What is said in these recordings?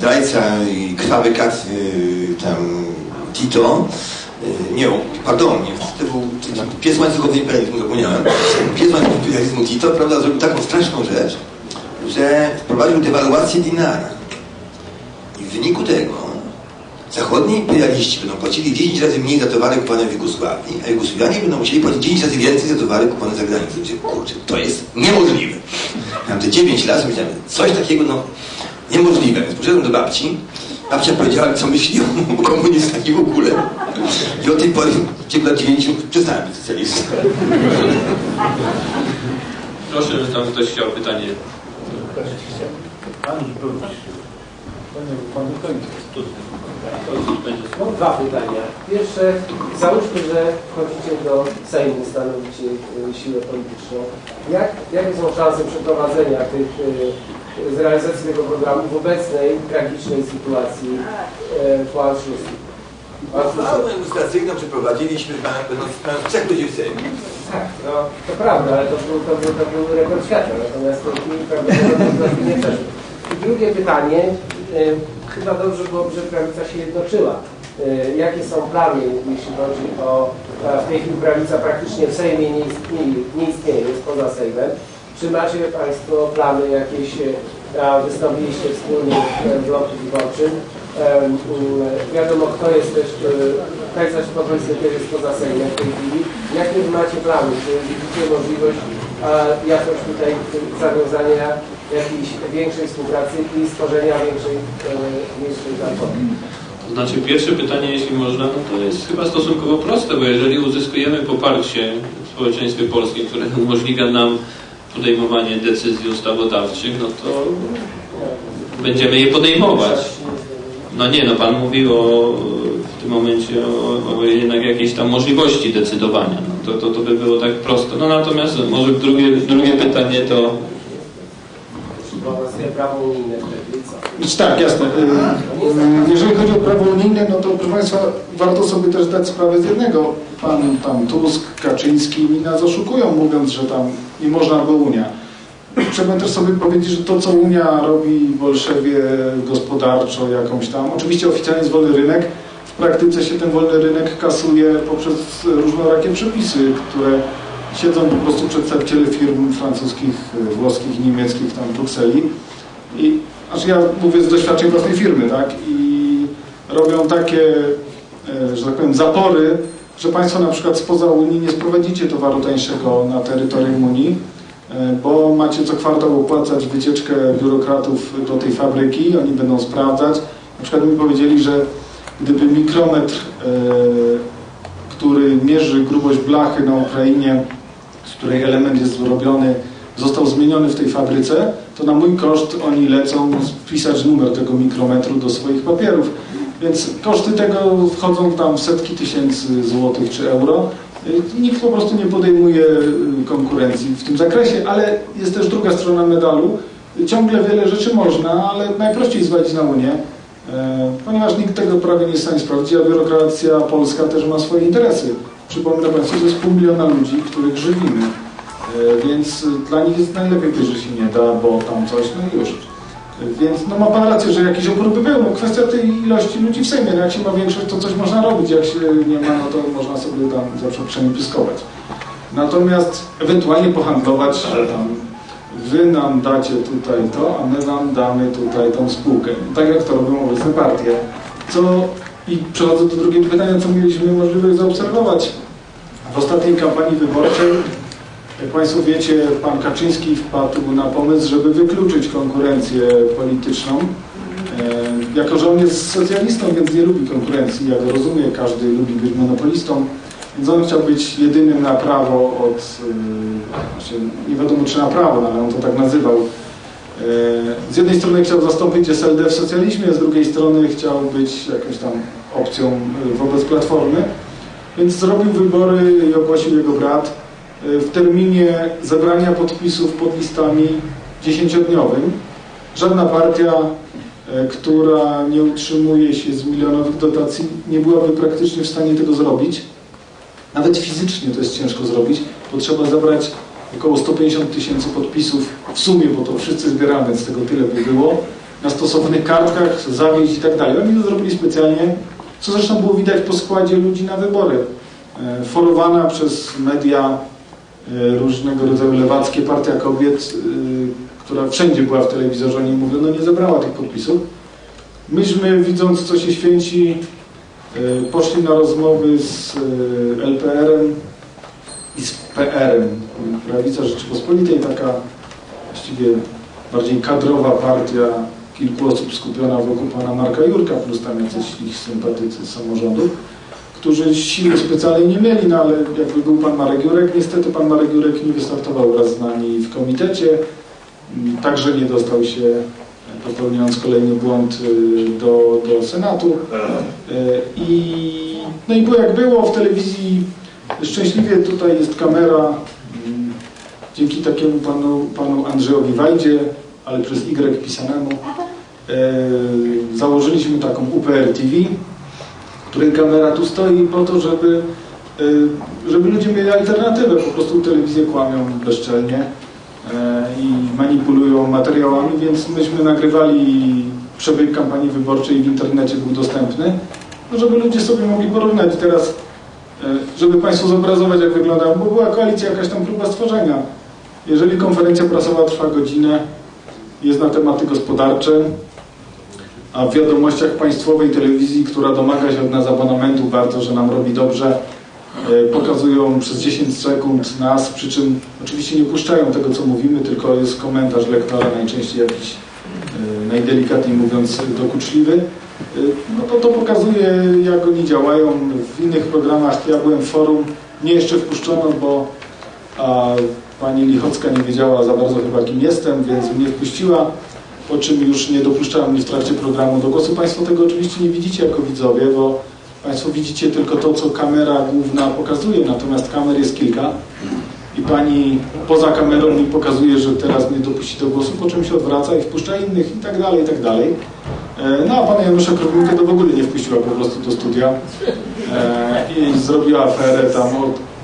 zdrajca i krwawy kat y, tam Tito, y, nie, pardon, nie, to był pies łańcuchowy imperializmu, zapomniałem, pies łańcuchowy imperializmu Tito, prawda, zrobił taką straszną rzecz, że wprowadził dewaluację dinara. I w wyniku tego zachodni imperialiści będą płacili 10 razy mniej za towary kupowane w Jugosławii, a Jugosławianie będą musieli płacić 10 razy więcej za towary kupowane za granicą. Kurczę, to jest niemożliwe. Miałem te 9 lat, myślałem, coś takiego, no, niemożliwe. Więc poszedłem do babci, babcia powiedziała, co myśli o komunistach i w ogóle. I od tej pory, w ciągu lat 90, przestałem być socjalistą. Proszę, że tam ktoś chciał pytanie. Pan Bruś. Panie, panu to Mam dwa pytania. Pierwsze, załóżmy, że wchodzicie do Sejmu, stanowicie y, siłę polityczną. Jak, jakie są szanse przeprowadzenia tych, y, z realizacji tego programu w obecnej tragicznej sytuacji y, po Anschlussu? Uchwałę ilustracyjną przeprowadziliśmy, będąc będąc trzech ludzi w Sejmie. Tak, no, to prawda, ale to był, to, był, to był rekord świata, natomiast chwili prawdopodobnie to nie przeszło. I drugie pytanie, y, chyba dobrze byłoby, że prawica się jednoczyła. Y, jakie są plany, jeśli chodzi o, w tej chwili prawica praktycznie w Sejmie nie istnieje, nie istnieje jest poza Sejmem. Czy macie Państwo plany jakieś, y, a wystąpiliście wspólnie w bloku wyborczym? Wiadomo, kto jest też, Kajsarz Podwojski też jest poza Sejmem w tej chwili. Jakie macie plany? Czy widzicie możliwość a, jakoś tutaj zawiązania jakiejś większej współpracy i stworzenia większej, e, większej platformy? To znaczy pierwsze pytanie, jeśli można, no to jest chyba stosunkowo proste, bo jeżeli uzyskujemy poparcie w społeczeństwie polskim, które umożliwia nam podejmowanie decyzji ustawodawczych, no to będziemy je podejmować. No nie, no Pan mówił o, w tym momencie o, o jednak jakiejś tam możliwości decydowania. No to, to, to by było tak prosto. No natomiast może drugie, drugie pytanie to Znaczy tak, jasne. Y, Jeżeli chodzi o prawo unijne, no to proszę Państwa, warto sobie też dać sprawę z jednego. Pan tam Tusk, Kaczyński mi nas oszukują, mówiąc, że tam nie można, bo Unia. Trzeba też sobie powiedzieć, że to, co Unia robi Bolszewie gospodarczo jakąś tam, oczywiście oficjalnie jest wolny rynek, w praktyce się ten wolny rynek kasuje poprzez różnorakie przepisy, które siedzą po prostu przedstawiciele firm francuskich, włoskich, niemieckich tam w Brukseli i aż ja mówię z doświadczeń własnej firmy, tak? I robią takie, e, że tak powiem, zapory, że Państwo na przykład spoza Unii nie sprowadzicie towaru tańszego na terytorium Unii, e, bo macie co kwartał opłacać wycieczkę biurokratów do tej fabryki, oni będą sprawdzać. Na przykład mi powiedzieli, że gdyby mikrometr, e, który mierzy grubość blachy na Ukrainie, z której element jest zrobiony, został zmieniony w tej fabryce, to na mój koszt oni lecą wpisać numer tego mikrometru do swoich papierów. Więc koszty tego wchodzą tam w setki tysięcy złotych czy euro. Nikt po prostu nie podejmuje y, konkurencji w tym zakresie, ale jest też druga strona medalu. Ciągle wiele rzeczy można, ale najprościej zwalić na Unię, e, ponieważ nikt tego prawie nie jest w stanie sprawdzić, a biurokracja polska też ma swoje interesy. Przypominam Państwu, że jest pół miliona ludzi, których żywimy. E, Więc dla nich jest najlepiej też, że się nie da, bo tam coś, no i już. E, Więc no ma Pan rację, że jakiś opór by był. No, kwestia tej ilości ludzi w Sejmie. No, jak się ma większość, to coś można robić. Jak się nie ma, no to można sobie tam zawsze przynajmniej pyskować. Natomiast ewentualnie pohandlować, tam wy nam dacie tutaj to, a my wam damy tutaj tą spółkę. Tak jak to robią obecne partie. Co i przechodzę do drugiego pytania, co mieliśmy możliwość zaobserwować w ostatniej kampanii wyborczej. Jak Państwo wiecie, pan Kaczyński wpadł na pomysł, żeby wykluczyć konkurencję polityczną. E, jako, że on jest socjalistą, więc nie lubi konkurencji, ja go rozumiem, każdy lubi być monopolistą, więc on chciał być jedynym na prawo od, e, znaczy nie wiadomo czy na prawo, no, ale on to tak nazywał. E, z jednej strony chciał zastąpić SLD w socjalizmie, z drugiej strony chciał być jakąś tam opcją e, wobec Platformy, więc zrobił wybory i ogłosił jego brat w terminie zebrania podpisów pod listami dziesięciodniowym. Żadna partia, e, która nie utrzymuje się z milionowych dotacji, nie byłaby praktycznie w stanie tego zrobić. Nawet fizycznie to jest ciężko zrobić, bo trzeba zebrać około 150 tysięcy podpisów w sumie, bo to wszyscy zbieramy, więc tego tyle by było. na stosownych kartkach, zawieść i tak dalej. Oni to zrobili specjalnie, co zresztą było widać po składzie ludzi na wybory. E, Forowana przez media e, różnego rodzaju lewackie, Partia Kobiet, e, która wszędzie była w telewizorze, oni mówią, no nie zebrała tych podpisów. Myśmy, widząc co się święci, poszli na rozmowy z LPR-em i z PR-em. Prawica Rzeczypospolitej, taka właściwie bardziej kadrowa partia, kilku osób skupiona wokół pana Marka Jurka, plus tam jacyś ich sympatycy z samorządu, którzy siły specjalnej nie mieli, no ale jakby był pan Marek Jurek, niestety pan Marek Jurek nie wystartował wraz z nami w komitecie, także nie dostał się, popełniając kolejny błąd y, do, do Senatu. Y, I, no i było jak było, w telewizji szczęśliwie tutaj jest kamera, mm, dzięki takiemu panu, panu Andrzejowi Wajdzie, ale przez Y pisanemu, założyliśmy taką UPR TV, której kamera tu stoi po to, żeby, e, żeby ludzie mieli alternatywę. Po prostu telewizje kłamią bezczelnie e, i manipulują materiałami, więc myśmy nagrywali przebieg kampanii wyborczej w internecie był dostępny, no żeby ludzie sobie mogli porównać. Teraz, e, żeby Państwu zobrazować, jak wygląda, bo była koalicja, jakaś tam próba stworzenia. Jeżeli konferencja prasowa trwa godzinę, jest na tematy gospodarcze, a w wiadomościach państwowej telewizji, która domaga się od nas abonamentu bardzo, że nam robi dobrze, e, pokazują przez 10 sekund nas, przy czym oczywiście nie puszczają tego, co mówimy, tylko jest komentarz lektora, najczęściej jakiś e, najdelikatniej mówiąc dokuczliwy. E, No to to pokazuje, jak oni działają. W innych programach, ja byłem w forum, nie jeszcze wpuszczono, bo a pani Lichocka nie wiedziała za bardzo chyba kim jestem, więc mnie wpuściła, po czym już nie dopuszczała mnie w trakcie programu do głosu. Państwo tego oczywiście nie widzicie jako widzowie, bo Państwo widzicie tylko to, co kamera główna pokazuje, natomiast kamer jest kilka i pani poza kamerą mi pokazuje, że teraz mnie dopuści do głosu, po czym się odwraca i wpuszcza innych i tak dalej, i tak dalej. E, No a pana Janusza Krowinkę to w ogóle nie wpuściła po prostu do studia e, i zrobiła aferę tam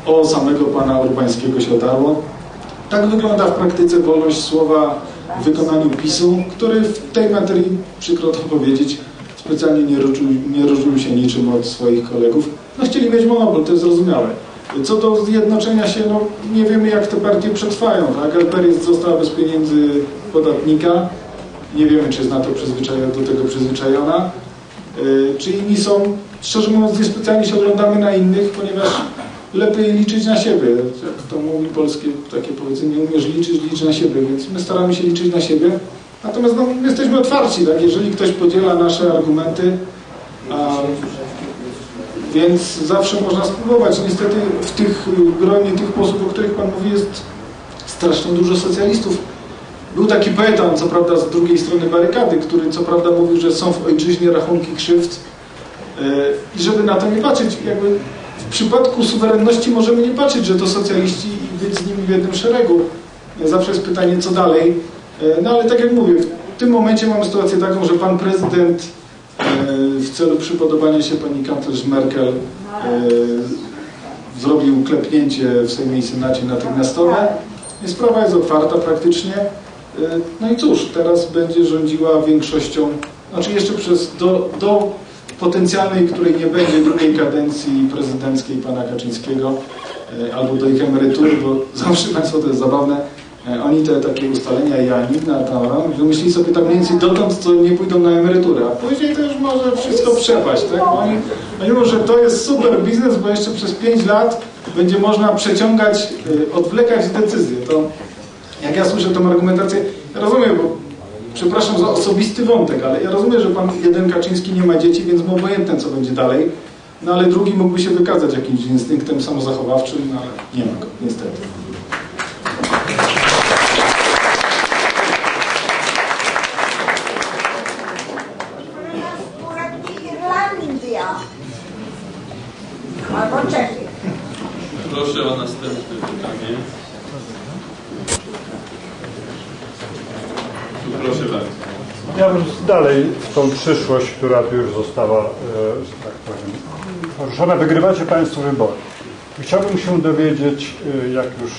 o, o samego pana Urbańskiego się otarło. Tak wygląda w praktyce wolność słowa w wykonaniu PiSu, który w tej materii, przykro to powiedzieć, specjalnie nie różnił, nie różnił się niczym od swoich kolegów. No chcieli mieć monopol, to jest zrozumiałe. Co do zjednoczenia się, no nie wiemy jak te partie przetrwają, tak? LPR została bez pieniędzy podatnika, nie wiemy czy jest na to przyzwyczajona, do tego przyzwyczajona. Yy, Czy inni są, szczerze mówiąc, niespecjalnie się oglądamy na innych, ponieważ lepiej liczyć na siebie. Jak to mówi polskie takie powiedzenie, nie umiesz liczyć, licz na siebie, więc my staramy się liczyć na siebie. Natomiast no, my jesteśmy otwarci, tak? jeżeli ktoś podziela nasze argumenty, a, więc zawsze można spróbować. Niestety w tych gronie tych posłów, o których Pan mówi, jest strasznie dużo socjalistów. Był taki poeta, co prawda z drugiej strony barykady, który co prawda mówił, że są w ojczyźnie rachunki krzywd yy, i żeby na to nie patrzeć, jakby w przypadku suwerenności możemy nie patrzeć, że to socjaliści i być z nimi w jednym szeregu. Zawsze jest pytanie, co dalej. E, No ale tak jak mówię, w tym momencie mamy sytuację taką, że pan prezydent e, w celu przypodobania się pani kanclerz Merkel e, zrobił klepnięcie w Sejmie i Senacie natychmiastowe. I sprawa jest otwarta praktycznie. No i cóż, teraz będzie rządziła większością, znaczy jeszcze przez do, do potencjalnej, której nie będzie drugiej kadencji prezydenckiej pana Kaczyńskiego e, albo do ich emerytury, bo zawsze Państwo to jest zabawne. E, Oni te takie ustalenia i Anina tam wymyślili sobie tak mniej więcej dotąd, co nie pójdą na emeryturę, a później to już może wszystko przepaść. Tak? Oni, oni mówią, że to jest super biznes, bo jeszcze przez 5 lat będzie można przeciągać, e, odwlekać decyzje. To jak ja słyszę tą argumentację, ja rozumiem, bo przepraszam za osobisty wątek, ale ja rozumiem, że pan jeden Kaczyński nie ma dzieci, więc mu obojętne, co będzie dalej. No ale drugi mógłby się wykazać jakimś instynktem samozachowawczym, no ale nie ma go, niestety. Proszę o następne pytanie. Proszę bardzo. Ja bym dalej tą przyszłość, która tu już została, e, że tak powiem, poruszona. Wygrywacie Państwo wybory. Chciałbym się dowiedzieć, e, jak już